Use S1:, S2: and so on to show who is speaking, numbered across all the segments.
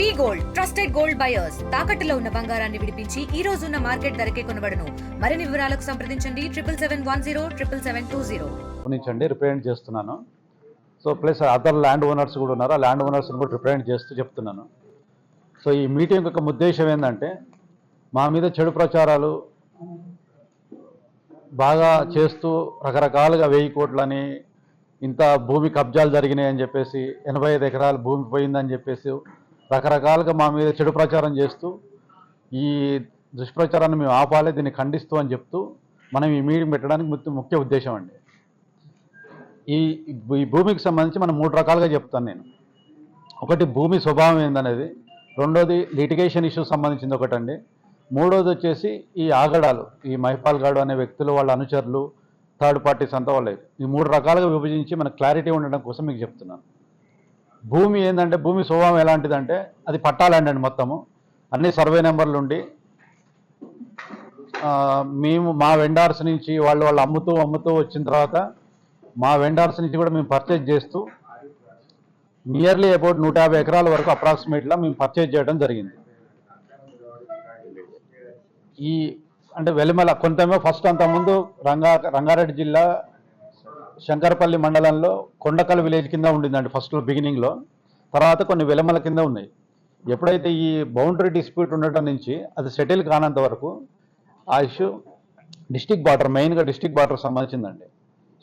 S1: V gold trusted gold buyers. తాకట్టులో ఉన్న బంగారాన్ని విడిపించి ఈ రోజు ఉన్న మార్కెట్ ధరకే కొనబడను. మరిన్ని వివరాలకు సంప్రదించండి. Triple seven one zero triple seven two zero.
S2: నుంచండి represent చేస్తున్నాను. So plus other land owners కూడా ఉన్నారు. ఆ ల్యాండ్ ఓనర్స్ని కూడా రిప్రజెంట్ చేస్తూ చెప్తున్నాను. సో ఈ మీటింగ్ యొక్క ఉద్దేశం ఏంటంటే మా మీద చెడు ప్రచారాలు బాగా చేస్తూ రకరకాలుగా వెయ్యి కోట్లని ఇంత భూమి కబ్జాలు జరిగినాయని చెప్పేసి ఎనభై ఐదు ఎకరాల భూమి పోయిందని చెప్పేసి రకరకాలుగా మా మీద చెడు ప్రచారం చేస్తూ ఈ దుష్ప్రచారాన్ని మేము ఆపాలి దీన్ని ఖండిస్తూ అని చెప్తూ మనం ఈ మీటింగ్ పెట్టడానికి ముఖ్య- ఉద్దేశం అండి. ఈ ఈ భూమికి సంబంధించి మనం మూడు రకాలుగా చెప్తాను నేను. ఒకటి భూమి స్వభావం ఏందనేది రెండోది లిటిగేషన్ ఇష్యూ సంబంధించింది ఒకటండి. మూడోది వచ్చేసి ఈ ఆగడాలు ఈ మహిపాల్ గాడు అనే వ్యక్తులు వాళ్ళ అనుచరులు థర్డ్ పార్టీస్ అంతా వాళ్ళే. ఈ మూడు రకాలుగా విభజించి మన క్లారిటీ ఉండడం కోసం మీకు చెప్తున్నాను. భూమి ఏంటంటే భూమి స్వభావం ఎలాంటిదంటే అది పట్టాలండి అండి మొత్తము. అన్ని సర్వే నెంబర్లు ఉండి మేము మా వెండార్స్ నుంచి వాళ్ళు వాళ్ళు అమ్ముతూ అమ్ముతూ వచ్చిన తర్వాత మా వెండార్స్ నుంచి కూడా మేము పర్చేజ్ చేస్తూ నియర్లీ అబౌట్ నూట యాభై ఎకరాల వరకు అప్రాక్సిమేట్గా మేము పర్చేజ్ చేయడం జరిగింది. ఈ అంటే వెలిమల కొంతమే ఫస్ట్ అంతకుముందు రంగా రంగారెడ్డి జిల్లా శంకరపల్లి మండలంలో కొండకల్ విలేజ్ కింద ఉండిందండి ఫస్ట్ బిగినింగ్లో తర్వాత కొన్ని విలమల కింద ఉన్నాయి. ఎప్పుడైతే ఈ బౌండరీ డిస్ప్యూట్ ఉండటం నుంచి అది సెటిల్ కానంత వరకు ఆ ఇష్యూ డిస్టిక్ బార్డర్ మెయిన్గా డిస్టిక్ బార్డర్ సంబంధించిందండి.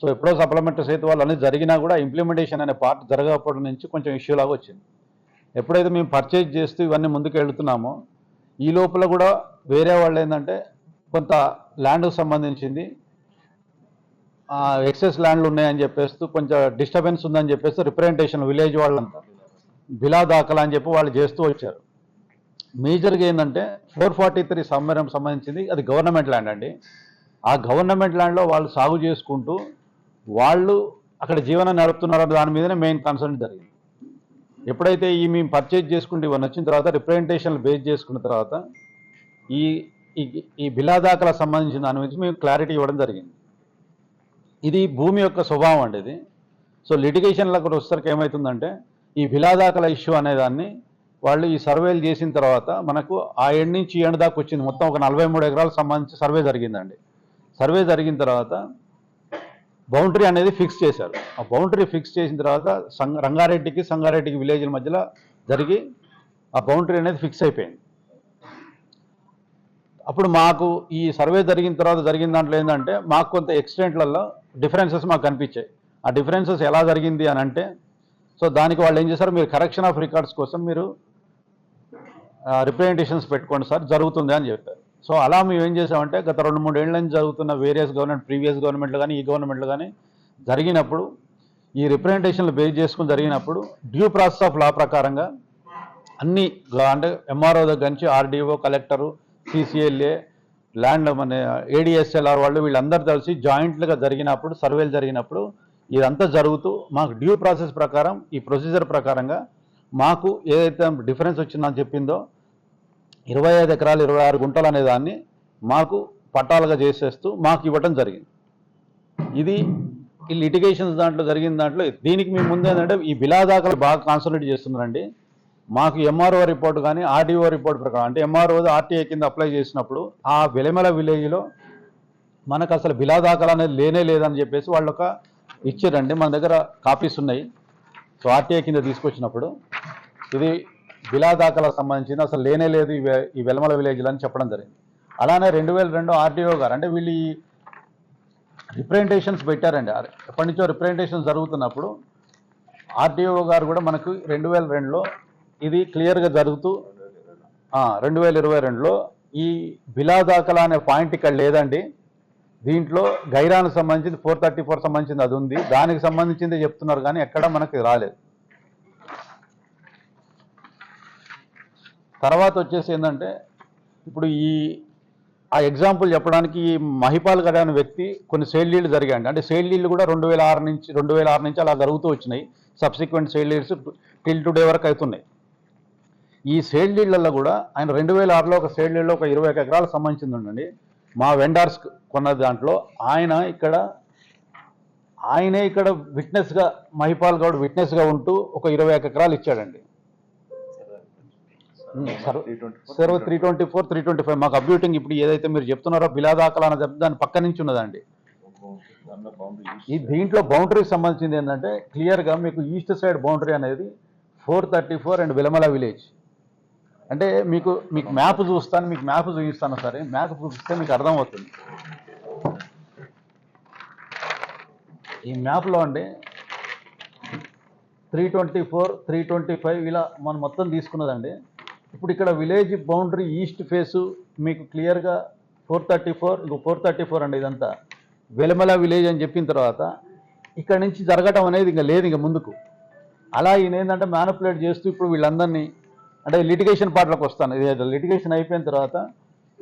S2: సో ఎప్పుడో సప్లిమెంటరీ సేతు వాళ్ళు అనేది జరిగినా కూడా ఇంప్లిమెంటేషన్ అనే పార్ట్ జరగకపోవడం నుంచి కొంచెం ఇష్యూ లాగా వచ్చింది. ఎప్పుడైతే మేము పర్చేజ్ చేస్తూ ఇవన్నీ ముందుకు వెళుతున్నామో ఈ లోపల కూడా వేరే వాళ్ళు ఏంటంటే కొంత ల్యాండ్కు సంబంధించింది ఎక్సెస్ ల్యాండ్లు ఉన్నాయని చెప్పేస్తూ కొంచెం డిస్టర్బెన్స్ ఉందని చెప్పేసి రిప్రజెంటేషన్ విలేజ్ వాళ్ళంతా. బిలా దాఖలా అని చెప్పి వాళ్ళు చేస్తూ వచ్చారు. మేజర్గా ఏంటంటే ఫోర్ ఫార్టీ త్రీ సంవత్సరం సంబంధించింది అది గవర్నమెంట్ ల్యాండ్ అండి. ఆ గవర్నమెంట్ ల్యాండ్లో వాళ్ళు సాగు చేసుకుంటూ వాళ్ళు అక్కడ జీవనం నడుపుతున్నారో దాని మీదనే మెయిన్ కన్సర్న్ జరిగింది. ఎప్పుడైతే ఈ మేము పర్చేజ్ చేసుకుంటే ఇవన్నీ వచ్చిన తర్వాత రిప్రజెంటేషన్లు బేస్ చేసుకున్న తర్వాత ఈ ఈ- ఈ బిలా దాఖలా సంబంధించిన దాని గురించి మేము క్లారిటీ ఇవ్వడం జరిగింది. ఇది భూమి యొక్క స్వభావం అండి ఇది. సో లిటిగేషన్లకు కూడా వచ్చేసరికి ఏమవుతుందంటే ఈ విలాదాకల ఇష్యూ అనేదాన్ని వాళ్ళు ఈ సర్వేలు చేసిన తర్వాత మనకు ఆ ఎండ్ నుంచి ఈ ఎండ్ దాకా వచ్చింది. మొత్తం ఒక నలభై మూడు ఎకరాలకు సంబంధించి సర్వే జరిగిందండి. సర్వే జరిగిన తర్వాత బౌండరీ అనేది ఫిక్స్ చేశారు. ఆ బౌండరీ ఫిక్స్ చేసిన తర్వాత సంగ రంగారెడ్డికి సంగారెడ్డికి విలేజ్ల మధ్యలో జరిగి ఆ బౌండరీ అనేది ఫిక్స్ అయిపోయింది. అప్పుడు మాకు ఈ సర్వే జరిగిన తర్వాత జరిగిన దాంట్లో ఏంటంటే మాకు కొంత ఎక్సిడెంట్లలో డిఫరెన్సెస్ మాకు కనిపించాయి. ఆ డిఫరెన్సెస్ ఎలా జరిగింది అని అంటే సో దానికి వాళ్ళు ఏం చేశారు మీరు కరెక్షన్ ఆఫ్ రికార్డ్స్ కోసం మీరు రిప్రజెంటేషన్స్ పెట్టుకోండి సార్ జరుగుతుంది అని చెప్పారు. సో అలా మేము ఏం చేసామంటే గత రెండు మూడు ఏళ్ళ నుంచి జరుగుతున్న వేరియస్ గవర్నమెంట్ ప్రీవియస్ గవర్నమెంట్లు కానీ ఈ గవర్నమెంట్లు కానీ జరిగినప్పుడు ఈ రిప్రజెంటేషన్లు బేస్ చేసుకుని జరిగినప్పుడు డ్యూ ప్రాసెస్ ఆఫ్ లా ప్రకారంగా అన్ని అంటే ఎంఆర్ఓ దగ్గర నుంచి ఆర్డీఓ కలెక్టరు సిసిఎల్ఏ ల్యాండ్ మన ఏడిఎస్ఎల్ఆర్ వాళ్ళు వీళ్ళందరూ కలిసి జాయింట్లుగా జరిగినప్పుడు సర్వేలు జరిగినప్పుడు ఇదంతా జరుగుతూ మాకు డ్యూ ప్రాసెస్ ప్రకారం ఈ ప్రొసీజర్ ప్రకారంగా మాకు ఏదైతే డిఫరెన్స్ వచ్చిందని చెప్పిందో ఇరవై ఐదు ఎకరాలు ఇరవై ఆరు గుంటలు అనే దాన్ని మాకు పట్టాలుగా చేసేస్తూ మాకు ఇవ్వటం జరిగింది. ఇది ఈ లిటిగేషన్స్ దాంట్లో జరిగిన దాంట్లో దీనికి మీ ముందు ఏంటంటే ఈ బిలాదాకలు బాగా కాన్సన్ట్రేట్ చేస్తున్నారండి. మాకు ఎంఆర్ఓ రిపోర్ట్ కానీ ఆర్డీఓ రిపోర్ట్ ప్రకారం అంటే ఎంఆర్ఓ ఆర్టీఐ కింద అప్లై చేసినప్పుడు ఆ వెలిమల విలేజ్లో మనకు అసలు బిలా దాఖలు అనేది లేనే లేదని చెప్పేసి వాళ్ళు ఒక ఇచ్చారండి. మన దగ్గర కాపీస్ ఉన్నాయి. సో ఆర్టీఐ కింద తీసుకొచ్చినప్పుడు ఇది బిలా దాఖలకు సంబంధించింది. అసలు లేనే లేదు ఈ వెలమల విలేజ్లో అని చెప్పడం జరిగింది. అలానే రెండు వేల రెండు ఆర్టీఓ గారు అంటే వీళ్ళు ఈ రిప్రజెంటేషన్స్ పెట్టారండి. ఎప్పటి నుంచో రిప్రజెంటేషన్ జరుగుతున్నప్పుడు ఆర్టీఓ గారు కూడా మనకు రెండు వేల రెండులో ఇది క్లియర్గా జరుగుతూ రెండు వేల ఇరవై రెండులో ఈ బిలా దాఖలా అనే పాయింట్ ఇక్కడ లేదండి. దీంట్లో గైరానికి సంబంధించింది ఫోర్ థర్టీ ఫోర్ సంబంధించింది అది ఉంది. దానికి సంబంధించింది చెప్తున్నారు కానీ ఎక్కడ మనకి రాలేదు. తర్వాత వచ్చేసి ఏంటంటే ఇప్పుడు ఈ ఆ ఎగ్జాంపుల్ చెప్పడానికి ఈ మహిపాల్ గడ అనే వ్యక్తి కొన్ని సేల్ డీళ్ళు జరిగాయండి. అంటే సేల్ డీళ్ళు కూడా రెండు వేల ఆరు నుంచి రెండు వేల ఆరు నుంచి అలా జరుగుతూ వచ్చినాయి. Subsequent sale deals till today వరకు అవుతున్నాయి. ఈ సేల్ డీళ్ళలో కూడా ఆయన రెండు వేల ఆరులో ఒక సేల్ డీల్లో ఒక ఇరవై ఒక ఎకరాలకు సంబంధించింది ఉండండి. మా వెండార్స్ కొన్న దాంట్లో ఆయన ఇక్కడ ఆయనే ఇక్కడ విట్నెస్గా మహిపాల్ గౌడ్ విట్నెస్గా ఉంటూ ఒక ఇరవై ఒక ఎకరాలు ఇచ్చాడండి. Survey
S3: three twenty
S2: four three twenty five మాకు అబ్యూటింగ్ ఇప్పుడు ఏదైతే మీరు చెప్తున్నారో బిలాదాకలా అని చెప్తే దాని పక్క నుంచి ఉన్నదండి. ఈ దీంట్లో బౌండరీకి సంబంధించింది ఏంటంటే క్లియర్గా మీకు ఈస్ట్ సైడ్ బౌండరీ అనేది four thirty four and Vilamala village అంటే మీకు మీకు మ్యాప్ చూస్తాను మీకు మ్యాప్ చూపిస్తాను సరే మ్యాప్ చూపిస్తే మీకు అర్థమవుతుంది. ఈ మ్యాప్లో అండి three twenty four three twenty five ఇలా మనం మొత్తం తీసుకున్నదండి. ఇప్పుడు ఇక్కడ విలేజ్ బౌండరీ ఈస్ట్ ఫేసు మీకు క్లియర్గా ఫోర్ థర్టీ ఫోర్ ఇంకో ఫోర్ థర్టీ ఫోర్ అండి ఇదంతా. వెలమల విలేజ్ అని చెప్పిన తర్వాత ఇక్కడ నుంచి జరగటం అనేది ఇంకా లేదు ఇంకా ముందుకు. అలా ఈయన ఏంటంటే మ్యానుపులేట్ చేస్తూ ఇప్పుడు వీళ్ళందరినీ అంటే లిటిగేషన్ పార్ట్లోకి వస్తాను. ఇది లిటిగేషన్ అయిపోయిన తర్వాత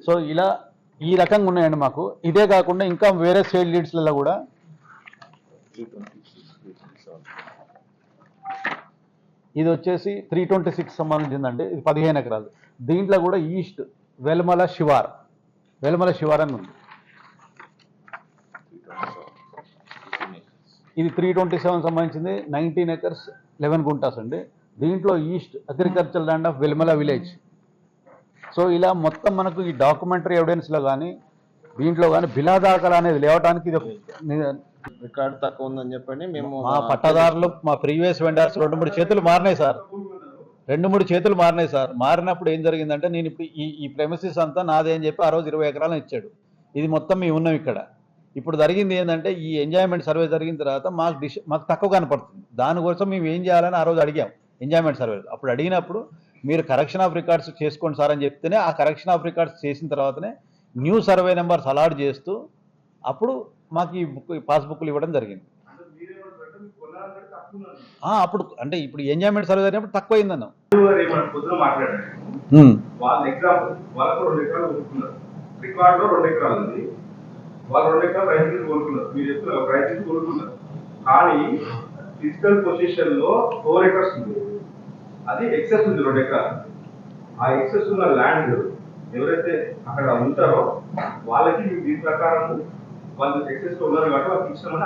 S2: సో ఇలా ఈ రకంగా ఉన్నాయండి మాకు. ఇదే కాకుండా ఇంకా వేరే స్టేట్ లీడ్స్లలో కూడా ఇది వచ్చేసి త్రీ ట్వంటీ సిక్స్ సంబంధించిందండి. ఇది పదిహేను ఎకరాలు. దీంట్లో కూడా ఈస్ట్ వెల్మల శివార్. వెల్మల శివార్ అని ఉంది. ఇది త్రీ ట్వంటీ సెవెన్ సంబంధించింది. నైన్టీన్ ఎకర్స్ లెవెన్ గుంటాస్ అండి. దీంట్లో east agriculture land of Velmala village so ఇలా మొత్తం మనకు ఈ డాక్యుమెంటరీ ఎవిడెన్స్లో కానీ దీంట్లో కానీ బిలాదాకలు అనేది లేవడానికి ఇది
S3: రికార్డు తక్కువ ఉందని చెప్పండి. మేము
S2: మా పట్టదారులు మా ప్రీవియస్ వెండర్స్ రెండు మూడు చేతులు మారినాయి సార్. రెండు మూడు చేతులు మారినాయి సార్. మారినప్పుడు ఏం జరిగిందంటే నేను ఇప్పుడు ఈ ఈ ప్రెమిసిస్ అంతా నాదే అని చెప్పి ఆ రోజు ఇరవై ఎకరాలను ఇచ్చాడు. ఇది మొత్తం మేము ఉన్నాం ఇక్కడ. ఇప్పుడు జరిగింది ఏంటంటే ఈ ఎంజాయ్మెంట్ సర్వే జరిగిన తర్వాత మాకు డిష్ మాకు తక్కువ కనపడుతుంది. దానికోసం మేము ఏం చేయాలని ఆ రోజు అడిగాం. ఎంజాయ్మెంట్ సర్వే అప్పుడు అడిగినప్పుడు మీరు కరెక్షన్ ఆఫ్ రికార్డ్స్ చేసుకోండి సార్ అని చెప్తేనే ఆ కరెక్షన్ ఆఫ్ రికార్డ్స్ చేసిన తర్వాతనే న్యూ సర్వే నెంబర్స్ అలాట్ చేస్తూ అప్పుడు మాకు ఈ బుక్ ఈ పాస్బుక్లు ఇవ్వడం జరిగింది. ఆ, అప్పుడు అంటే ఇప్పుడు ఎంజాయ్మెంట్ సర్వే జరిగినప్పుడు తక్కువ అయిందన్నాం
S4: కొనుక్కున్నారు కానీ ఫిజికల్ పొజిషన్లో ఫోర్ ఎకర్స్ ఉంది. అది ఎక్సెస్ ఉంది రెండు ఎకరాలు. ఆ ఎక్సెస్ ఉన్న ల్యాండ్ ఎవరైతే అక్కడ ఉంటారో వాళ్ళకి దీని ప్రకారం వాళ్ళు ఎక్సెస్లో ఉన్నారు కాబట్టి వాళ్ళకి ఇష్టమని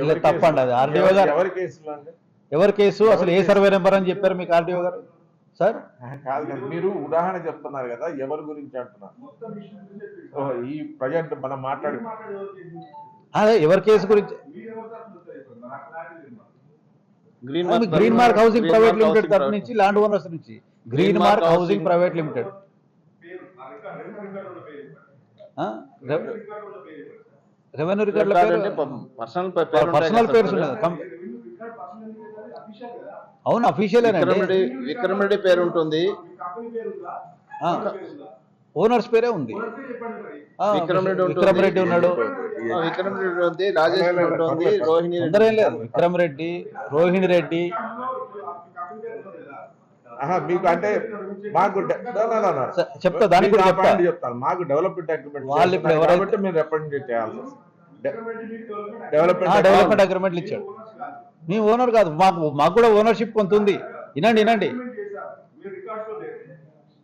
S2: ఇలా తప్పండి అది. ఆర్డీఓ గారు
S5: ఎవరి కేసులో అండి
S2: ఎవరి కేసు? అసలు ఏ సర్వే నెంబర్ అని చెప్పారు మీకు ఆర్డీఓ గారు సార్?
S5: కాదు కదా మీరు ఉదాహరణ చెప్తున్నారు కదా ఎవరి గురించి అంటున్నారు? ఈ ప్రజెంట్ మనం మాట్లాడి
S2: అదే ఎవరి కేసు గురించి
S4: మీరు ఎవరు తరఫున వచ్చారు? నాకు క్లారిటీ లేదు మరి.
S3: గ్రీన్
S2: ఆమె green mark housing private limited తరఫు నుంచి ల్యాండ్ ఓనర్స్ నుంచి. Green mark housing private limited
S4: revenue
S2: రికార్డుల
S3: పర్సనల్
S2: పర్సనల్ పేర్స్
S4: అఫీషియల్
S2: అవును అఫీషియలేనండి
S3: విక్రమ్ రెడ్డి విక్రమ్ రెడ్డి పేరు ఉంటుంది
S2: ఓనర్స్ పేరే ఉంది.
S3: విక్రమ్ రెడ్డి ఉంటుంది.
S2: విక్రమ్ రెడ్డి ఉన్నాడు.
S3: విక్రమ్ రెడ్డి ఉంది రాజేష్ ఉంటుంది రోహిణి రెడ్డి.
S2: అందరూ లేదు. విక్రమ్ రోహిణి
S5: మీకు అంటే మాకు
S2: చెప్తా, దానికి
S5: చెప్తాను. మాకు డెవలప్మెంట్ అగ్రిమెంట్
S2: వాళ్ళు ఇప్పుడు ఎవరైతే-
S5: కాబట్టి మీరు రిప్రజెంట్
S4: మీకు డెవలప్మెంట్
S5: డెవలప్మెంట్
S2: అగ్రిమెంట్లు ఇచ్చాడు. మీ ఓనర్ కాదు మాకు మాకు కూడా ఓనర్షిప్ కొంత ఉంది. వినండి వినండి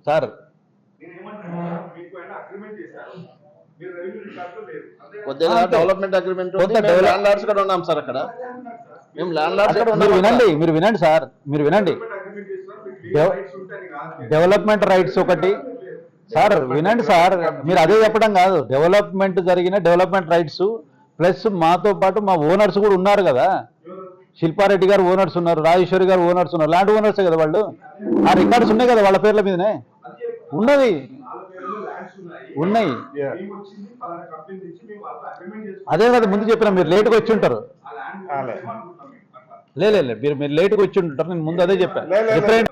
S2: సార్
S4: నేను ఏమంటున్నాను మీకు అయినా అగ్రిమెంట్ చేశారు మీరు రెవెన్యూ రికార్డ్స్లో లేదు అంతే
S3: కొద్దిగా
S2: అంతే.
S3: డెవలప్మెంట్ అగ్రిమెంట్
S2: కొంత develop-
S3: ల్యాండ్ లార్డ్స్ కూడా ఉన్నాం సార్ అక్కడ. మేము ల్యాండ్ లార్డ్స్
S2: అక్కడ మీరు వినండి మీరు వినండి సార్ మీరు వినండి.
S4: అగ్రిమెంట్ చేస్తున్నారు మీకు
S2: డెవ-
S4: రైట్స్ ఉంటాయని కాదు.
S2: డెవలప్మెంట్ రైట్స్ ఒకటి. సార్ వినండి సార్ మీరు అదే చెప్పడం కాదు. డెవలప్మెంట్ జరిగిన డెవలప్మెంట్ రైట్స్ ప్లస్ మాతో పాటు మా ఓనర్స్ కూడా ఉన్నారు కదా. శిల్పారెడ్డి గారు ఓనర్స్ ఉన్నారు రాజేశ్వరి గారు ఓనర్స్ ఉన్నారు. ల్యాండ్ ఓనర్సే కదా వాళ్ళు? ఆ రికార్డ్స్ ఉన్నాయి కదా వాళ్ళ పేర్ల మీదనే? ఉన్నది
S4: ఉన్నాయి.
S2: అదే కదా ముందు చెప్పిన మీరు లేట్గా వచ్చి ఉంటారు.
S4: ఆ ల్యాండ్
S5: కాలే.
S4: ఏమనుకుంటున్నాం మేము అట్లా
S2: లే లే, లే మీరు మీరు లేట్గా వచ్చి ఉంటారు నేను ముందు అదే చెప్పాను. డిఫరెంట్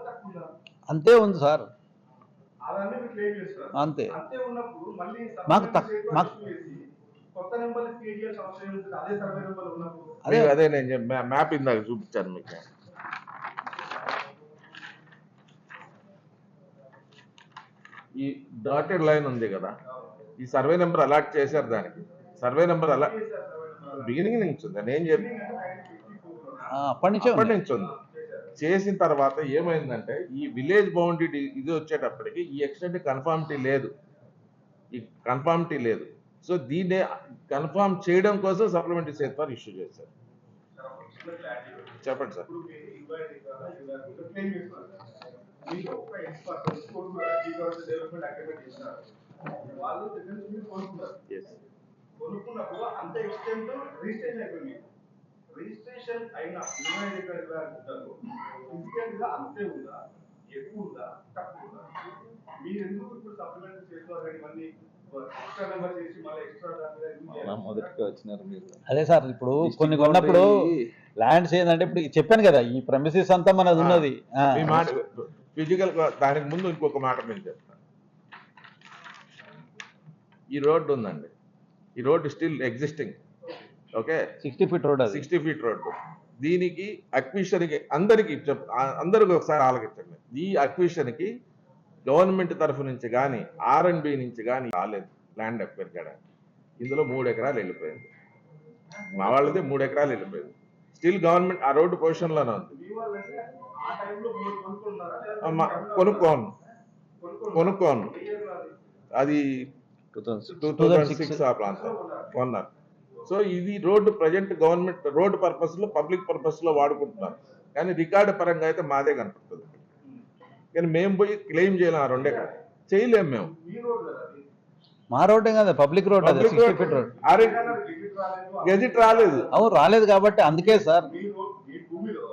S4: తక్కువ ఉందా
S2: అంతే ఉంది సార్. అంతే.
S4: అంతే ఉన్నప్పుడు మళ్ళీ
S2: మాకు మాకు-
S4: కొత్త నెంబర్ క్రియేట్ చేయాల్సిన అవసరం ఏముంటుంది అదే సర్వే నెంబర్ ఉన్నప్పుడు.
S2: అదే
S5: మీకు అదే నేను మ్యాప్ ఇందాక చూపించాను మీకు. ఈ డాటెడ్ లైన్ ఉంది కదా. ఈ సర్వే నెంబర్ అలాట్ చేశారు దానికి. సర్వే నెంబర్ అలా బిగినింగ్ నుంచి ఉంది? నేను చెప్పి
S2: అప్పటి నుంచే
S5: అప్పటి
S2: ఉంది.
S5: నుంచి ఉంది. చేసిన తర్వాత ఏమైందంటే ఈ విలేజ్ బౌండరీ ఇది వచ్చేటప్పటికి ఈ ఎక్స్టెంట్ కన్ఫార్మిటీ లేదు. ఈ కన్ఫార్మిటీ లేదు. సో దీన్ని కన్ఫామ్ చేయడం కోసం సప్లిమెంటరీ సేఫ్గార్డ్ ఇష్యూ చేశారు. చెప్పండి సార్.
S4: మీరు వాళ్ళు దగ్గర కొనుక్కున్నప్పుడు అంత ఎక్స్టెంట్ రిజిస్ట్రేషన్ అయిపోయింది రిజిస్ట్రేషన్ అయిన ఇరవై ఎకరాల ఫిజికల్గా అంతే ఉందా ఎక్కువ ఉందా తక్కువ ఉందా మీరు ఎందుకు ఇప్పుడు సప్లిమెంట్ చేసుకోవాలి మళ్ళీ
S2: అదే సార్ ఇప్పుడు కొన్ని కొన్నప్పుడు ల్యాండ్స్ ఏంటంటే ఇప్పుడు చెప్పాను కదా ఈ ప్రమిసెస్ అంతా మనది ఉన్నది.
S5: ఫిజికల్ దానికి ముందు ఇంకొక మాట నేను చెప్తాను. ఈ రోడ్డు ఉందండి. ఈ road still existing okay
S2: sixty feet road
S5: sixty feet road. దీనికి అక్విషన్కి అందరికి చెప్ ఆ- అందరికి ఒకసారి ఆలోచించండి ఈ అక్విషన్కి గవర్నమెంట్ తరఫు నుంచి కానీ ఆర్ అండ్ బి నుంచి కానీ రాలేదు. ల్యాండ్ అక్వైర్ చేయడానికి ఇందులో మూడు ఎకరాలు వెళ్ళిపోయింది. మా వాళ్ళది మూడు ఎకరాలు వెళ్ళిపోయింది. స్టిల్ గవర్నమెంట్ ఆ రోడ్డు పొజిషన్లోనే ఉంది. కొనుక్కోను. కొనుక్కోను.
S4: అది?
S3: Two
S5: thousand six. ఆ ప్రాంతం. కొన్నారు సో ఇది రోడ్డు ప్రజెంట్ గవర్నమెంట్ రోడ్డు పర్పస్లో పబ్లిక్ పర్పస్లో వాడుకుంటున్నారు. కానీ రికార్డు పరంగా అయితే మాదే కనపడుతుంది. కానీ మేము పోయి క్లెయిమ్ చేయలేం ఆ రెండే. కాదు చేయలేం మేము.
S4: మీ
S2: రోడ్డే కదా పబ్లిక్ రోడ్ అది
S5: అరే
S4: గెజిట్ రాలేదు.
S2: అవును రాలేదు కాబట్టి అందుకే సార్.
S4: మీ రో- మీ భూమిలో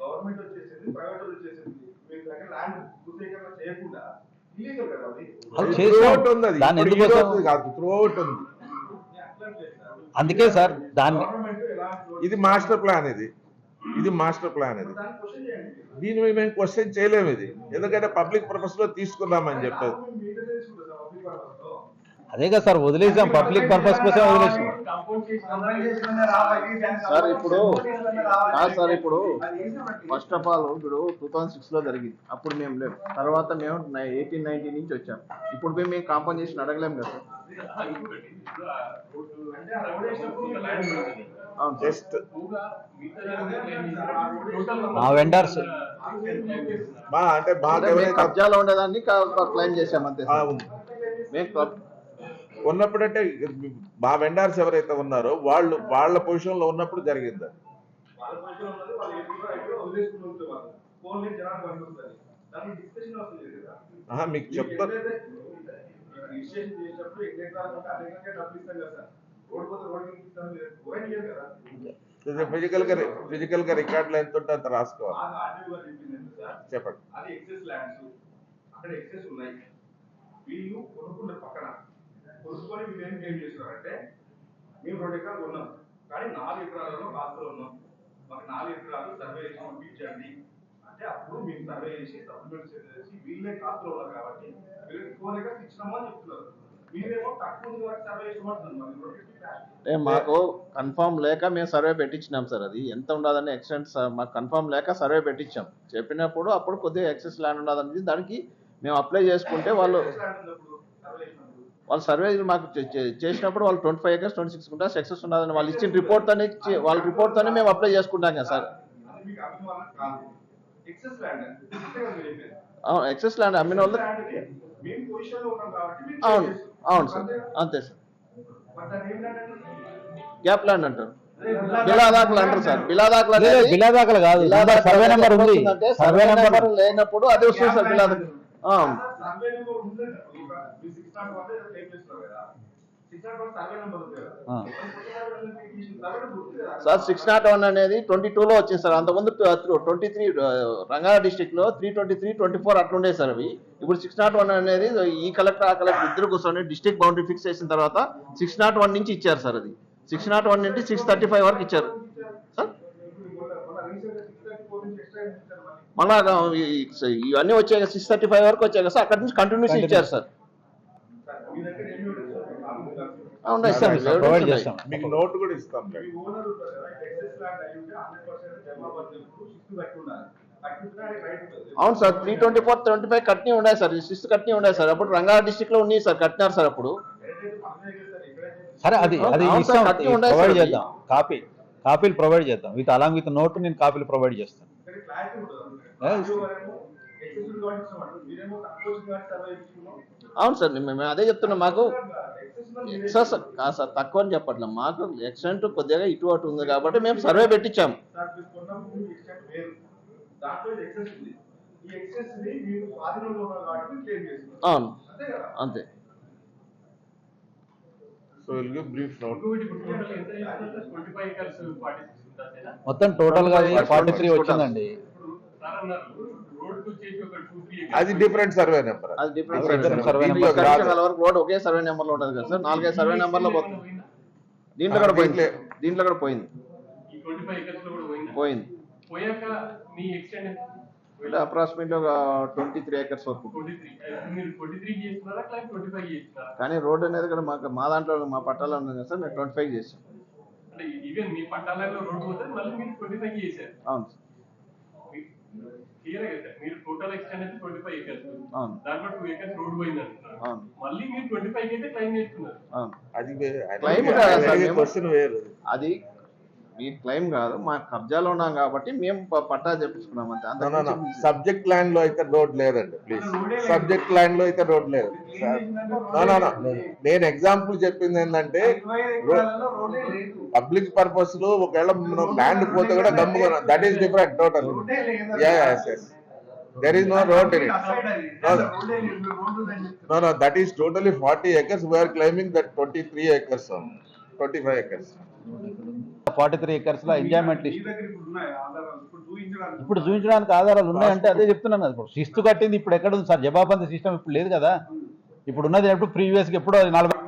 S4: గవర్నమెంట్ వచ్చేసింది ప్రైవేట్ వచ్చేసింది. మీ దగ్గర ల్యాండ్ భూసేకరణ చేయకుండా ఇల్లీగల్ కదా అది?
S2: చేసాం.
S5: ఉంది అది.
S2: దాన్ని
S5: ఇప్పుడు
S2: ఎందుకు
S5: ఈ
S2: వస్తాం?
S5: రోజు కాదు త్రూ అవుట్ ఉంది.
S4: అట్లా చేస్తారు
S2: అందుకే సార్ దాన్ని
S4: గవర్నమెంట్
S5: ఇది మాస్టర్ ప్లాన్ ఇది. ఇది మాస్టర్ ప్లాన్ ఇది దీని మీద మేము క్వశ్చన్ చేయలేము ఇది. ఎందుకంటే పబ్లిక్ పర్పస్లో తీసుకున్నామని చెప్పేది
S2: అదే కదా సార్ వదిలేసాం. పబ్లిక్ పర్పస్ కోసం వదిలేసాం.
S3: సార్ ఇప్పుడు కాదు సార్ ఇప్పుడు ఫస్ట్ ఆఫ్ ఆల్ ఇప్పుడు టూ థౌసండ్ సిక్స్లో జరిగింది. అప్పుడు మేము లేవు తర్వాత మేము ఎయిటీన్ నైన్టీ నుంచి వచ్చాం. ఇప్పుడు మేము మేము కాంపన్సేషన్ అడగలేము కదా. సార్
S4: అంటే ఆ రోడ్ వేసినప్పుడు
S3: అవును.
S5: జస్ట్.
S2: మా వెండర్స్
S5: మా అంటే ఎవరైతే
S3: కబ్జాలో ఉండేదాన్ని క్లైమ్ చేసాం అంతే. మేము
S5: ఉన్నప్పుడంటే మా వెండర్స్ ఎవరైతే ఉన్నారో వాళ్ళు వాళ్ళ పొజిషన్లో ఉన్నప్పుడు జరిగింది మీకు చెప్తా ఫిజికల్గా ఫిజికల్గా రికార్డులు ఎంత ఉంటే అంత రాసుకోవాలి. చెప్పండి.
S4: అక్కడ ఎక్సెస్ ఉన్నాయి. వీళ్ళు పక్కన కొనుక్కొని వీళ్ళు ఏం ఏం చేస్తున్నారంటే మేము రెండు ఎకరాలు కొన్నాం కానీ నాలుగు ఎకరాలలో కాస్తులు ఉన్నాం. మాకు నాలుగు ఎకరాలు సర్వే చేసి పంపించండి. అంటే అప్పుడు మేము సర్వే చేసి సప్లిమెంట్ చేసి వీళ్ళే కాస్తులు ఉన్నారు కాబట్టి వీళ్ళకి ఫోర్ ఎకర్స్ ఇచ్చినామా అని చెప్తున్నారు. మరి.
S3: అంటే మాకు కన్ఫర్మ్ లేక మేము సర్వే పెట్టించినాం సార్ అది. ఎంత ఉండదని ఎక్స్టెంట్ మాకు కన్ఫర్మ్ లేక సర్వే పెట్టించాం. చెప్పినప్పుడు అప్పుడు కొద్దిగా ఎక్సెస్ ల్యాండ్ ఉండదని దానికి మేము అప్లై చేసుకుంటే వాళ్ళు
S4: Excess land ఉన్నప్పుడు సర్వే చేసినప్పుడు
S3: వాళ్ళు సర్వే మాకు చేసినప్పుడు వాళ్ళు twenty five acres twenty six ఉంటా సక్సెస్ ఉండదని వాళ్ళు ఇచ్చిన రిపోర్ట్ తోనే వాళ్ళ రిపోర్ట్ తోనే మేము అప్లై చేసుకుంటాం కదా సార్. అవును ఎక్సెస్ ల్యాండ్ అమ్మిన వాళ్ళు అవును. అవును సార్? అంతే సార్? గ్యాప్ ల్యాండ్ అంటారు. బిలాదాకులు అంటారు సార్. బిలాదాకులు
S2: కాదు. సర్వే నెంబర్ ఉంది. సర్వే నెంబర్
S3: లేనప్పుడు అది వస్తుంది సార్ బిలాదాకులు. అవును. సార్ సిక్స్ నాట్ వన్ అనేది ట్వంటీ లో వచ్చింది సార్. అంతకుముందు ట్వంటీ త్రీ రంగారెడ్డి డిస్టిక్లో three twenty three twenty four అట్లుండే sir అవి. ఇప్పుడు సిక్స్ నాట్ వన్ అనేది ఈ కలెక్టర్ ఆ కలెక్టర్ ఇద్దరు కూర్చొని డిస్టిక్ బౌండరీ ఫిక్స్ చేసిన తర్వాత సిక్స్ నాట్ వన్ నుంచి ఇచ్చారు సార్ అది. సిక్స్ నాట్ వన్ నుంచి సిక్స్ థర్టీ ఫైవ్ వరకు ఇచ్చారు. సార్?
S4: మళ్ళీ
S3: ఇవన్నీ వచ్చాయి సిక్స్ థర్టీ ఫైవ్ వరకు వచ్చాయి కదా సార్. అక్కడ నుంచి కంటిన్యూస్ ఇచ్చారు సార్.
S2: ప్రొవైడ్. చేస్తాం.
S5: మీకు నోట్ కూడా ఇస్తాం.
S3: అవును sir three twenty four twenty five Katni ఉన్నాయి సార్. సిక్స్ కట్నీ ఉన్నాయి సార్. అప్పుడు రంగారెడ్డి డిస్టిక్లో ఉన్నాయి సార్ కట్టినారు సార్ అప్పుడు.
S2: సరే అది అది ప్రొవైడ్. చేద్దాం. కాపీ కాపీలు ప్రొవైడ్ చేద్దాం. విత్ అలాంగ్ విత్ నోట్ నేను కాపీలు ప్రొవైడ్ చేస్తాను.
S3: అవును సార్ మేము మేము అదే చెప్తున్నాం మాకు.
S4: ఎక్సెస్
S3: కాదు సార్ తక్కువ అని చెప్పట్లేదు మాకు ఎక్స్టెంట్ కొద్దిగా ఇటు అటు ఉంది కాబట్టి మేము సర్వే పెట్టించాం.
S4: సార్ మీరు కొన్న భూమి ఎక్స్టెంట్ వేరు. దాంట్లో ఇది ఎక్సెస్ ఉంది. ఈ ఎక్సెస్ని మీరు స్వాధీనంలో ఉన్నారు కాబట్టి క్లెయిమ్ చేస్తున్నారు.
S3: అవును.
S4: అంతే
S5: so will give brief note
S2: మొత్తం టోటల్గా ఫార్టీ త్రీ వచ్చిందండి.
S6: సార్
S5: అది డిఫరెంట్ సర్వే నెంబర్
S3: అది డిఫరెంట్ సర్వే నెంబర్. కనెక్షన్ వరకు రోడ్ ఒకే సర్వే నెంబర్లో ఉంటుంది కదా సార్. నాలుగైదు సర్వే నెంబర్లో పోతుంది. దీంట్లో కూడా పోయింది. దీంట్లో కూడా పోయింది.
S6: పోయిందా?
S3: పోయింది.
S6: పోయాక మీ ఎక్స్టెండ్
S3: అప్రాక్సిమేట్లీ ఒక ట్వంటీ త్రీ ఏకర్స్ వరకు కానీ రోడ్ అనేది కూడా మాకు మా దాంట్లో మా పట్టాలో ఉంది కదా సార్ మేము ట్వంటీ ఫైవ్ చేసాం
S6: అంటే ఈవెన్ మీరు టోటల్ ఎక్స్టెండ్ అయితే ట్వంటీ ఫైవ్
S3: అవును.
S6: దాంట్లో టూ ఎకర్స్ రోడ్ పోయింది అంటున్నారు.
S3: అవును.
S6: మళ్ళీ మీరు ట్వంటీ ఫైవ్ అయితే క్లైమ్ చేస్తున్నారు.
S3: అవును.
S5: అది
S3: Claim కాదా సార్ మేము?
S5: క్వశ్చన్ వేరు.
S3: అది మీ క్లెయిమ్ కాదు. మా కబ్జాలో ఉన్నాం కాబట్టి మేము పట్టా చెప్పించుకున్నాం అంతే.
S5: సబ్జెక్ట్ ల్యాండ్లో అయితే రోడ్ లేదండి ప్లీజ్ సబ్జెక్ట్ ల్యాండ్లో అయితే రోడ్ లేదు. నేను ఎగ్జాంపుల్ చెప్పింది ఏంటంటే పబ్లిక్ పర్పస్లో ఒకవేళ ల్యాండ్ పోతే కూడా గమ్ముగా that is different total there is no road in it
S4: aside అది
S5: No.
S4: రోడ్డే లేదు రోడ్డు ఉందని చెప్తున్నారు.
S5: No, no, that is totally forty acres, we
S2: forty three ఎకర్స్లో enjoyment
S4: దగ్గర ఇప్పుడు చూపించడానికి
S2: ఆధారాలు? ఉన్నాయంటే అదే చెప్తున్నాను కదా ఇప్పుడు శిస్తు కట్టింది ఇప్పుడు ఎక్కడ ఉంది? సార్ జవాబంది సిస్టమ్ ఇప్పుడు లేదు కదా. ఇప్పుడు ఉన్నది ఎప్పుడు? ప్రీవియస్గా ఎప్పుడు అది నలభై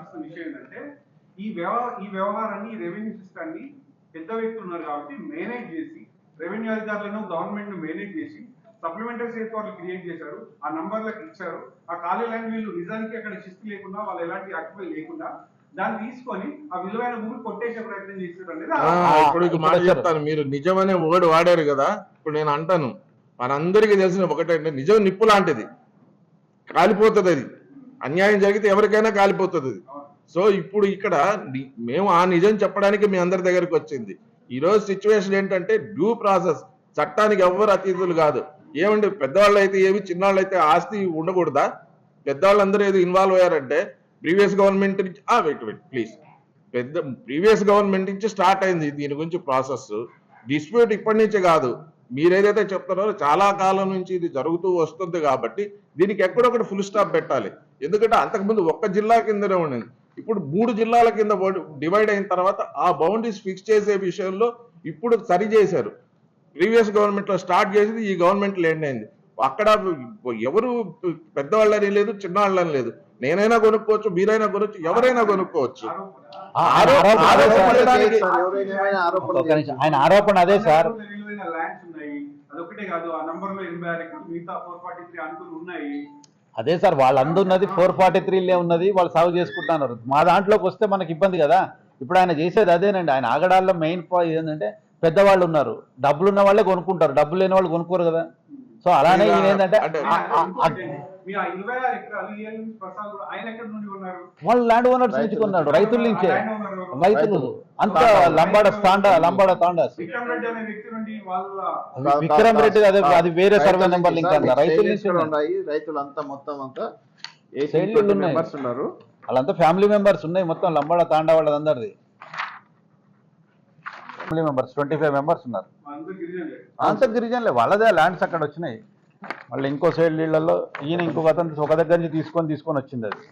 S4: ఈ ఈ వ్యవహారాన్ని రెవెన్యూ సిస్టాన్ని పెద్ద వ్యక్తులు ఉన్నారు కాబట్టి మేనేజ్ చేసి రెవెన్యూ అధికారులను గవర్నమెంట్ను మేనేజ్ చేసి సప్లిమెంటరీ సేఫ్ వాళ్ళు క్రియేట్ చేశారు ఆ నంబర్లకు ఇచ్చారు. ఆ ఖాళీ ల్యాండ్ వీళ్ళు నిజానికి అక్కడ శిస్తు లేకుండా వాళ్ళు ఎలాంటి ఆక్యుపై లేకుండా దాన్ని తీసుకొని ఆ విలువైన భూమి కొట్టేసే ప్రయత్నం
S5: ఇప్పుడు మాట చెప్తాను. మీరు నిజమనే వర్డ్ వాడారు కదా? ఇప్పుడు నేను అంటాను. మనందరికీ తెలిసిన ఒకటే నిజం నిప్పు లాంటిది. కాలిపోతుంది అది. అన్యాయం జరిగితే ఎవరికైనా కాలిపోతుంది అది. సో ఇప్పుడు ఇక్కడ మేము ఆ నిజం చెప్పడానికి మీ అందరి దగ్గరికి వచ్చింది. ఈ రోజు సిచ్యువేషన్ ఏంటంటే డ్యూ ప్రాసెస్ చట్టానికి ఎవ్వరు అతీతులు కాదు. ఏమండి? పెద్దవాళ్ళు అయితే ఏమి చిన్నవాళ్ళు అయితే ఆస్తి ఉండకూడదా? పెద్దవాళ్ళందరూ ఏదో ఇన్వాల్వ్ అయ్యారంటే ప్రీవియస్ గవర్నమెంట్ నుంచి ఆ వెయిట్ వెయిట్ ప్లీజ్ పెద్ద ప్రీవియస్ గవర్నమెంట్ నుంచి స్టార్ట్ అయింది దీని గురించి ప్రాసెస్. డిస్ప్యూట్ ఇప్పటి నుంచి కాదు. మీరు ఏదైతే చెప్తున్నారో చాలా కాలం నుంచి ఇది జరుగుతూ వస్తుంది కాబట్టి దీనికి ఎక్కడొకటి ఫుల్ స్టాప్ పెట్టాలి. ఎందుకంటే అంతకుముందు ఒక్క జిల్లా కిందనే ఉండింది. ఇప్పుడు మూడు జిల్లాల కింద డివైడ్ అయిన తర్వాత ఆ బౌండరీస్ ఫిక్స్ చేసే విషయంలో ఇప్పుడు సరి చేశారు. ప్రీవియస్ గవర్నమెంట్లో స్టార్ట్ చేసింది ఈ గవర్నమెంట్లో ఎండ్ అయింది. అక్కడ ఎవరు పెద్దవాళ్ళని లేదు చిన్నవాళ్ళని లేదు. నేనైనా కొనుక్కోవచ్చు మీరైనా కొనుక్కోవచ్చు ఎవరైనా కొనుక్కోవచ్చు.
S2: ఆయన ఆరోపణ అదే సార్. అదే సార్. ఉన్నది ఫోర్ ఫార్టీ త్రీలే ఉన్నది వాళ్ళు సాగు చేసుకుంటున్నారు. మా దాంట్లోకి వస్తే మనకి ఇబ్బంది కదా. ఇప్పుడు ఆయన చేసేది అదేనండి. ఆయన ఆగడాల్లో మెయిన్ ఏంటంటే పెద్దవాళ్ళు ఉన్నారు. డబ్బులు ఉన్న వాళ్ళే కొనుక్కుంటారు. డబ్బులు లేని వాళ్ళు కొనుక్కోరు కదా. సో అలానే ఈయన ఏంటంటే వాళ్ళు ల్యాండ్ ఓనర్స్ నుంచి కొన్నాడు రైతుల నుంచే. రైతులు. అంత లంబాడ తాండా లంబాడ తాండా
S4: విక్రమ్ రెడ్డి అనే వ్యక్తి నుండి వాళ్ళ
S2: విక్రమ్ రెడ్డి అదే అది వేరే సర్వే నెంబర్ లింక్ అంట రైతుల నుంచి ఉన్నాయి.
S3: రైతులు అంతా మొత్తం అంతా. మెంబర్స్ ఉన్నారు.
S2: వాళ్ళంతా ఫ్యామిలీ మెంబర్స్ ఉన్నాయి. మొత్తం లంబాడ తాండా వాళ్ళందరిది family members twenty five members ఉన్నారు. అంత గిరిజనులే వాళ్ళదే ల్యాండ్స్ అక్కడ వచ్చినాయి. మళ్ళీ ఇంకో సైడ్ నీళ్ళల్లో ఈయన ఇంకొక అతను ఒక దగ్గర నుంచి తీసుకొని తీసుకొని వచ్చింది అది.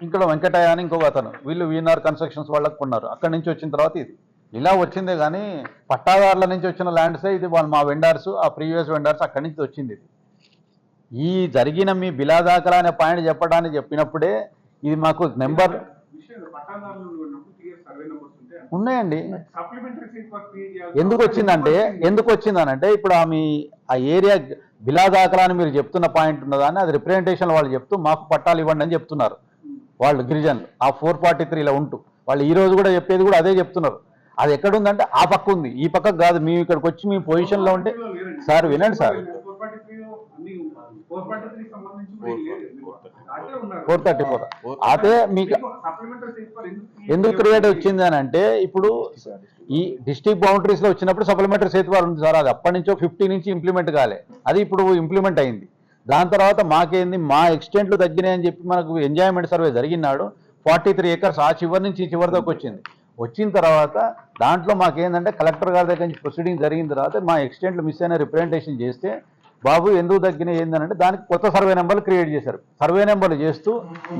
S2: ఇక్కడ వెంకటయ్య అని ఇంకొక అతను. వీళ్ళు వీఎన్ఆర్ కన్స్ట్రక్షన్స్ వాళ్ళకి కొన్నారు. అక్కడి నుంచి వచ్చిన తర్వాత ఇది. ఇలా వచ్చిందే కానీ పట్టాదారుల నుంచి వచ్చిన ల్యాండ్సే ఇది. వాళ్ళు మా వెండర్స్ ఆ ప్రీవియస్ వెండర్స్ అక్కడి నుంచి వచ్చింది ఇది. ఈ జరిగిన మీ బిలాదాకరా అనే పాయింట్ చెప్పడానికి చెప్పినప్పుడే ఇది మాకు నెంబర్
S4: విషయం పట్టాదారులు ఉన్నప్పుడు క్లియర్ సర్వే నెంబర్స్ ఉంటాయి
S2: ఉన్నాయండి. ఎందుకు వచ్చిందంటే ఎందుకు వచ్చిందనంటే ఇప్పుడు ఆ మీ ఆ ఏరియా బిలాదాకరా అని మీరు చెప్తున్న పాయింట్ ఉన్నదాన్ని అది రిప్రజెంటేషన్ వాళ్ళు చెప్తూ మాకు పట్టాలు ఇవ్వండి అని చెప్తున్నారు. వాళ్ళు గిరిజనులు ఆ ఫోర్ ఫార్టీ త్రీలో ఉంటూ. వాళ్ళు ఈ రోజు కూడా చెప్పేది కూడా అదే చెప్తున్నారు. అది ఎక్కడ ఉందంటే ఆ పక్క ఉంది. ఈ పక్కకు కాదు మేము ఇక్కడికి వచ్చి మీ పొజిషన్లో ఉంటే సార్ వినండి సార్.
S4: Four
S2: thirty four. అదే మీకు ఎందుకు క్రియేట్ వచ్చింది అని అంటే ఇప్పుడు ఈ డిస్ట్రిక్ట్ బౌండరీస్లో వచ్చినప్పుడు సప్లిమెంటరీ సేతువారు ఉంది సార్. అది అప్పటి నుంచో ఫిఫ్టీ నుంచి ఇంప్లిమెంట్ కాలే. అది ఇప్పుడు ఇంప్లిమెంట్ అయింది. దాని తర్వాత మాకేంది? మా ఎక్స్టెంట్లు తగ్గినాయి అని చెప్పి మనకు ఎంజాయ్మెంట్ సర్వే జరిగినాడు. ఫార్టీ త్రీ ఏకర్స్ ఆ చివరి నుంచి ఈ చివరి దాకా వచ్చింది. వచ్చిన తర్వాత దాంట్లో మాకేందంటే కలెక్టర్ గారి దగ్గర నుంచి ప్రొసీడింగ్ జరిగిన తర్వాత మా ఎక్స్టెంట్లు మిస్ అయిన రిప్రజెంటేషన్ చేస్తే బాబు ఎందుకు తగ్గినాయి ఏంటంటే దానికి కొత్త సర్వే నెంబర్లు క్రియేట్ చేశారు. సర్వే నెంబర్లు చేస్తూ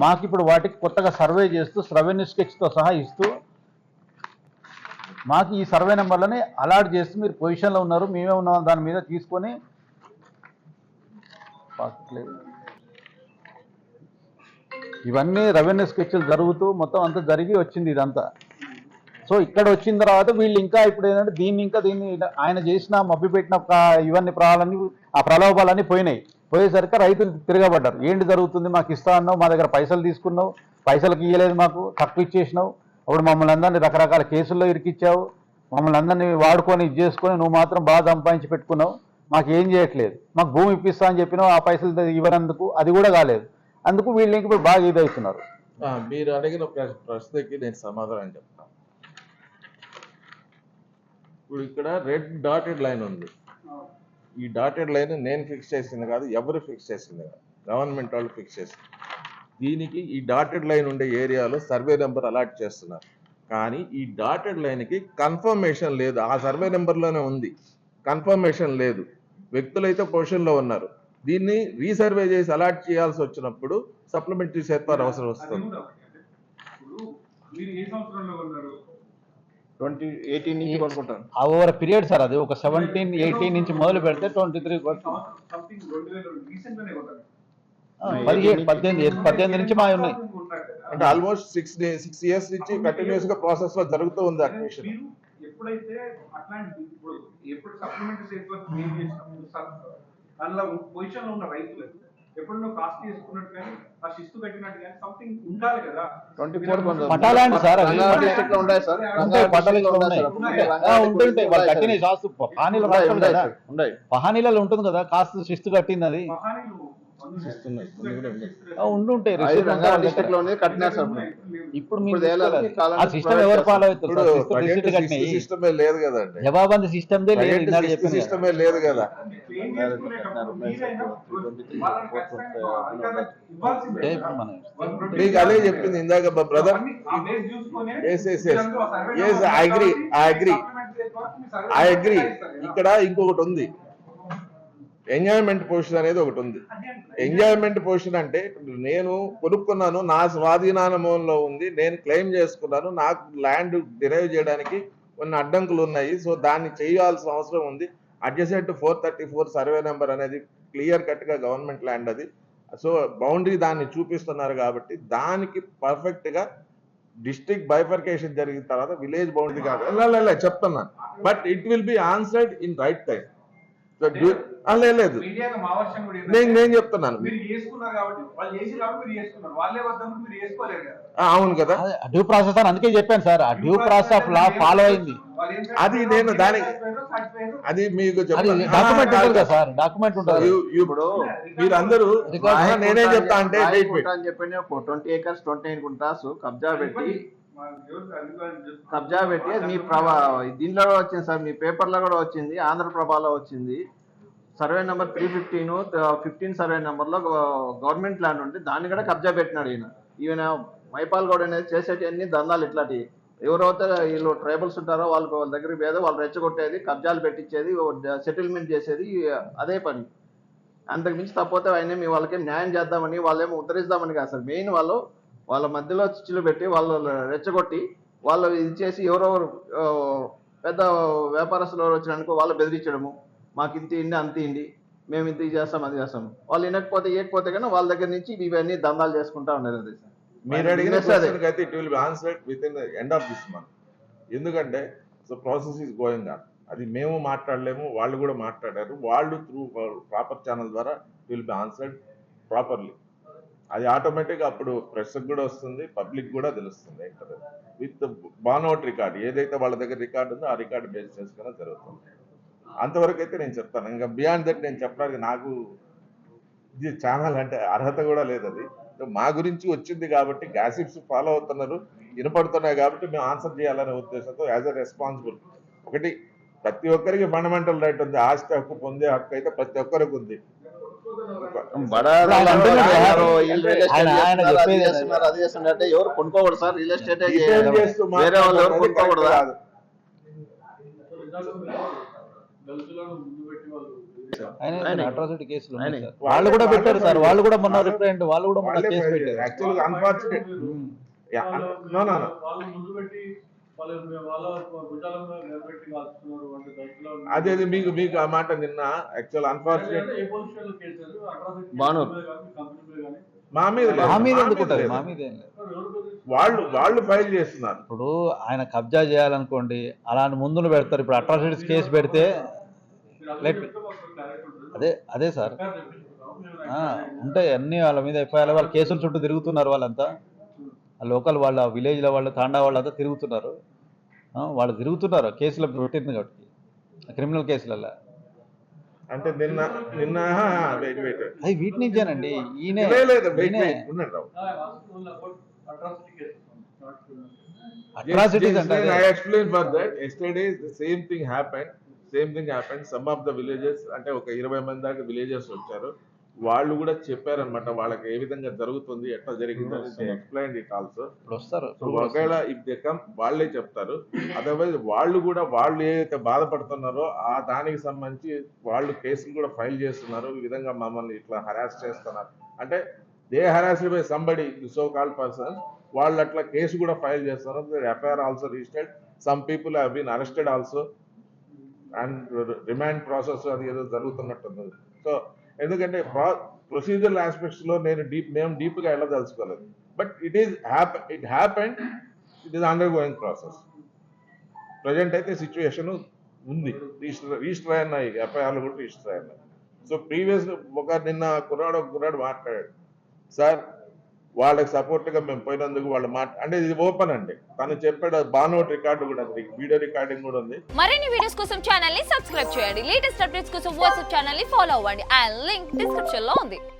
S2: మాకు ఇప్పుడు వాటికి కొత్తగా సర్వే చేస్తూ రెవెన్యూ స్కెచ్తో సహా ఇస్తూ మాకు ఈ సర్వే నెంబర్లని అలాట్ చేస్తూ మీరు పొజిషన్లో ఉన్నారు మేమే ఉన్నాం దాని మీద తీసుకొని ఇవన్నీ రెవెన్యూ స్కెచ్లు జరుగుతూ మొత్తం అంతా జరిగి వచ్చింది ఇదంతా. సో ఇక్కడ వచ్చిన తర్వాత వీళ్ళు ఇంకా ఇప్పుడు ఏంటంటే దీన్ని ఇంకా దీన్ని ఆయన చేసిన మభ్యపెట్టిన పెట్టిన ఇవన్నీ ప్రాలన్నీ ఆ ప్రలోభాలన్నీ పోయినాయి. పోయేసరికి రైతులు తిరగబడ్డారు. ఏంటి జరుగుతుంది? మాకు ఇస్తా అన్నావు మా దగ్గర పైసలు తీసుకున్నావు పైసలకు ఇవ్వలేదు మాకు తక్కువ ఇచ్చేసినావు. అప్పుడు మమ్మల్ని అందరినీ రకరకాల కేసుల్లో ఇరికిచ్చావు. మమ్మల్ని అందరినీ వాడుకొని ఇది చేసుకొని నువ్వు మాత్రం బాగా సంపాదించి పెట్టుకున్నావు. మాకు ఏం చేయట్లేదు. మాకు భూమి ఇప్పిస్తా అని చెప్పినావు ఆ పైసలు ఇవ్వనందుకు అది కూడా కాలేదు. అందుకు వీళ్ళు ఇప్పుడు బాగా ఇదవుతున్నారు.
S5: మీరు అడిగిన ప్రశ్నకి నేను సమాధానం చెప్తాను ఇప్పుడు ఇక్కడ రెడ్ డాటెడ్ లైన్ ఉంది. ఈ డాటెడ్ లైన్ నేను ఫిక్స్ చేసింది కాదు ఎవరు ఫిక్స్ చేసింది కాదు. గవర్నమెంట్ వాళ్ళు ఫిక్స్ చేసింది. దీనికి ఈ డాటెడ్ లైన్ ఉండే ఏరియాలో సర్వే నెంబర్ అలాట్ చేస్తున్నారు. కానీ ఈ డాటెడ్ లైన్కి కన్ఫర్మేషన్ లేదు. ఆ సర్వే నెంబర్లోనే ఉంది. కన్ఫర్మేషన్ లేదు. వ్యక్తులైతే పొజిషన్లో ఉన్నారు. దీన్ని రీసర్వే చేసి అలాట్ చేయాల్సి వచ్చినప్పుడు సప్లిమెంటరీ సేర్పాటు అవసరం వస్తుంది.
S3: ట్వంటీ ఎయిటీన్ నుంచి కొనుక్కుంటాను
S2: ఓవర్ పీరియడ్ సార్ అది. ఒక సెవెంటీన్ ఎయిటీన్ నుంచి మొదలు పెడితే ట్వంటీ త్రీ పదిహేడు పద్దెనిమిది పద్దెనిమిది నుంచి మా ఉన్నాయి.
S5: అంటే ఆల్మోస్ట్ సిక్స్ సిక్స్ ఇయర్స్ నుంచి కంటిన్యూస్గా ప్రాసెస్లో జరుగుతూ ఉంది అడ్మిషన్
S6: మీరు ఎప్పుడైతే అట్లాంటి ఇప్పుడు ఎప్పుడు సప్లిమెంటరీ దానిలో పొజిషన్లో ఉన్న రైతులకు ఎప్పుడు నువ్వు కాస్ట్ చేసుకున్నట్టు కానీ ఆ శిస్తు కట్టినట్టు కానీ సంథింగ్ ఉండాలి కదా.
S3: Twenty four
S2: sir.
S3: రంగారెడ్డి డిస్ట్రిక్ట్లో ఉన్నాయి రంగారెడ్డి ఉన్నాయి.
S2: ఉంటుంటాయి వాళ్ళు కట్టిన. శాస్తు పహానీలో
S3: ఉన్నాయి,
S2: పహానీలలో ఉంటుంది కదా కాస్త శిస్తు కట్టింది అది.
S6: మహానీయులు
S2: ఉండుంటాయి
S3: ఇప్పుడు.
S2: ఆ సిస్టమ్ ఎవరు ఫాలో. అవుతారు
S5: లేదు కదండి.
S2: జవాబంది సిస్టమ్ లేదు కదా.
S5: సిస్టమే లేదు మీకు అదే చెప్పింది ఇందాక బ్రదర్ ఐ అగ్రి
S6: కేటాయిస్తారు కదా.
S5: ఇక్కడ ఇంకొకటి ఉంది. ఎంజాయ్మెంట్ పొజిషన్ అనేది ఒకటి ఉంది. ఎంజాయ్మెంట్ పొజిషన్ అంటే నేను కొనుక్కున్నాను నా స్వాధీనానుభవంలో ఉంది నేను క్లెయిమ్ చేసుకున్నాను నాకు ల్యాండ్ డిరైవ్ చేయడానికి కొన్ని అడ్డంకులు ఉన్నాయి సో దాన్ని చేయాల్సిన అవసరం ఉంది. Adjacent four thirty four survey number అనేది క్లియర్ కట్గా గవర్నమెంట్ ల్యాండ్ అది. సో బౌండరీ దాన్ని చూపిస్తున్నారు కాబట్టి దానికి పర్ఫెక్ట్గా డిస్ట్రిక్ట్ బైఫర్కేషన్ జరిగిన తర్వాత విలేజ్ బౌండరీ కాదు. చెప్తున్నాను. But it will be answered in right time లేదు. నేను నేను చెప్తున్నాను.
S6: మీరు మీరు మీరు
S5: అవును కదా.
S2: డ్యూ ప్రాసెస్ అని అందుకే చెప్పాను సార్. ఆ due process of law follow అయింది.
S5: అది నేను దానికి-
S6: satisfied.
S5: అది మీకు.
S2: డాక్యుమెంట్ ఉంటుంది కదా సార్. డాక్యుమెంట్ ఉంటుంది.
S3: ఇప్పుడు
S5: మీరందరూ
S2: Record-
S5: ఆ, నేనేం చెప్తా అంటే
S3: రాయి
S5: wait,
S3: గుంట
S5: wait.
S3: అని చెప్పి twenty acres twenty nine guntas కబ్జా పెట్టి. కబ్జా పెట్టి మీ ప్రభా దీంట్లో కూడా వచ్చింది సార్ మీ పేపర్లో కూడా వచ్చింది ఆంధ్రప్రభలో వచ్చింది. Survey number three fifteen fifteen survey నెంబర్లో గవర్నమెంట్ ల్యాండ్ ఉంటే దాన్ని కూడా కబ్జా పెట్టినాడు ఈయన. ఈయన మైపాల్ గౌడ్ అనేది చేసేటివన్నీ దందాలు ఇట్లాంటివి. ఎవరైతే వీళ్ళు ట్రైబల్స్ ఉంటారో వాళ్ళకి వాళ్ళ దగ్గరికి పోయేది వాళ్ళు రెచ్చగొట్టేది కబ్జాలు పెట్టించేది సెటిల్మెంట్ చేసేది అదే పని. అంతకు మించి తప్పపోతే ఆయన మీ వాళ్ళకి న్యాయం చేద్దామని వాళ్ళేమో ఉద్ధరిస్తామని కాదు అసలు మెయిన్ వాళ్ళు వాళ్ళ మధ్యలో చిచ్చులు పెట్టి వాళ్ళు రెచ్చగొట్టి వాళ్ళు ఇది చేసి ఎవరెవరు పెద్ద వ్యాపారస్తులు ఎవరు వాళ్ళు బెదిరించడము. మాకు ఇంత ఇండి అంత ఇండి మేము ఇంత చేస్తాం అది చేస్తాం. వాళ్ళు వినకపోతే ఇవ్వకపోతే కానీ వాళ్ళ దగ్గర నుంచి ఇవన్నీ దందాలు చేసుకుంటా ఉండేది
S5: మీరు అడిగిన అయితే it will be answered within the end of this month ఎందుకంటే so process is going on అది మేము మాట్లాడలేము వాళ్ళు కూడా మాట్లాడారు. వాళ్ళు త్రూ ప్రాపర్ ఛానల్ ద్వారా విల్ బి ఆన్సర్డ్ ప్రాపర్లీ అది ఆటోమేటిక్గా అప్పుడు ప్రెస్ కూడా వస్తుంది పబ్లిక్ కూడా తెలుస్తుంది. విత్ బాన్అవుట్ రికార్డ్ ఏదైతే వాళ్ళ దగ్గర రికార్డు ఉందో ఆ రికార్డు బేస్ చేసుకుని జరుగుతుంది. అంతవరకు అయితే నేను చెప్తాను. ఇంకా బియాండ్ దట్ నేను చెప్పడానికి నాకు ఇది ఛానల్ అంటే అర్హత కూడా లేదు అది. మా గురించి వచ్చింది కాబట్టి గ్యాసిప్స్ ఫాలో అవుతున్నారు వినపడుతున్నాయి కాబట్టి మేము ఆన్సర్ చేయాలనే ఉద్దేశంతో యాజ్ ఎ రెస్పాన్సిబుల్ ఒకటి ప్రతి ఒక్కరికి ఫండమెంటల్ రైట్ ఉంది. ఆస్తి హక్కు పొందే హక్కు అయితే ప్రతి ఒక్కరికి ఉంది.
S3: ఎవరో రియల్ కొనుక్కోకూడదు సార్? రియల్ ఎస్టేట్
S5: Depend చేస్తూ
S3: వేరే వాళ్ళు ఎవరు
S5: మాట్లాడడం అనేది
S3: కొనుక్కోకూడదా?
S5: కాదు.
S2: ఆయన అట్రాసిటీ కేసులు. వాళ్ళు కూడా
S5: వాళ్ళే
S2: పెట్టారు సార్
S5: ఫైల్
S2: వాళ్ళు కూడా మొన్న
S5: వాళ్ళే-
S2: రిప్రజెంట్ వాళ్ళు కూడా మొన్న కేసు పెట్టారు
S5: చేశారు. Actually గా unfortunate.
S2: ఉమ్.
S5: Yeah, no, no, no.
S7: వాళ్ళు ముందు పెట్టి వాళ్ళ వాళ్ళ భుజాల మీద నిలబెట్టి కాల్చుతున్నారు అంటే దళితులు
S5: అదే అదే మీకు మీకు ఆ మాట నిన్న యాక్చువల్ అన్ఫార్చునేట్
S7: అంటే ఏ పొజిషన్లో కేసారు అట్రాసిటీ
S3: బాను.
S7: కంపెనీ మీద కానీ
S5: మా మీద.
S2: మా మీద
S5: మా
S2: ఎందుకు ఉంటుంది
S5: లేదు.
S2: మా మీద?
S5: వాళ్ళు వాళ్ళు ఫైల్ చేస్తున్నారు
S2: ఇప్పుడు ఆయన కబ్జా చేయాలనుకోండి అలాంటి ముందులు పెడతారు ఇప్పుడు అట్రాసిటీస్ కేసు పెడితే లెట్ అదే అదే సార్. ఉంటాయి అన్ని వాళ్ళ మీద ఎఫ్ఐఆర్ వాళ్ళ కేసుల చుట్టూ తిరుగుతున్నారు వాళ్ళంతా. ఆ లోకల్ వాళ్ళ విలేజ్ల వాళ్ళు తాండా వాళ్ళంతా తిరుగుతున్నారు. ఆ, వాళ్ళు తిరుగుతున్నారు కేసులు పెట్టింది కాబట్టి క్రిమినల్ కేసులలో
S5: అంటే నిన్న నిన్న వెయిట్ వెయిట్
S2: అది వీటి నుంచేనండి ఈయనే అట్రాసిటీస్ అంటే అదే.
S5: I explained for that. Yesterday, the same thing Same thing happened. Some of the villages, అంటే ఒక ఇరవై మంది దాకా విలేజెస్ వచ్చారు. వాళ్ళు కూడా చెప్పారనమాట వాళ్ళకి ఏ విధంగా జరుగుతుంది ఎట్లా జరిగింది ఎక్స్ప్లెయిన్ ఇట్ ఆల్సో ఒకవేళ ఇఫ్ దే కమ్ వాళ్ళే చెప్తారు. అదర్వైజ్ వాళ్ళు కూడా వాళ్ళు ఏదైతే బాధపడుతున్నారో ఆ దానికి సంబంధించి వాళ్ళు కేసులు కూడా ఫైల్ చేస్తున్నారు. ఈ విధంగా మమ్మల్ని ఇట్లా హరాస్ చేస్తున్నారు. అంటే they harass by somebody so called person వాళ్ళు అట్లా కేసు కూడా ఫైల్ చేస్తున్నారు. FIR also registered some people have been arrested also and remand process అది ఏదో జరుగుతున్నట్టుంది. సో ఎందుకంటే ప్రొసీజరల్ ఆస్పెక్ట్స్లో నేను డీప్ మేము డీప్గా వెళ్ళదలుచుకోలేదు but it is hap it happened it is undergoing process present అయితే సిచ్యువేషన్ ఉంది. రిజిస్టర్ రిజిస్టర్ అయినాయి ఎఫ్ఐఆర్లు కూడా రిజిస్టర్ అయినాయి సో ప్రీవియస్ ఒక నిన్న కుర్రాడు ఒక కుర్రాడు మాట్లాడాడు. సార్ వాళ్ళకి సపోర్ట్గా మేము పోయినందుకు వాళ్ళు మాట అంటే ఇది ఓపెన్ అండి. తను చెప్పాడు బానోట్ రికార్డు కూడా ఉంది వీడియో రికార్డింగ్ కూడా ఉంది.
S8: మరిన్ని వీడియోస్ కోసం ఛానల్ని సబ్స్క్రైబ్ చేయండి. లేటెస్ట్ అప్డేట్స్ కోసం వాట్సాప్ ఛానల్ని ఫాలో అవ్వండి. అండ్ లింక్ డిస్క్రిప్షన్లో ఉంది.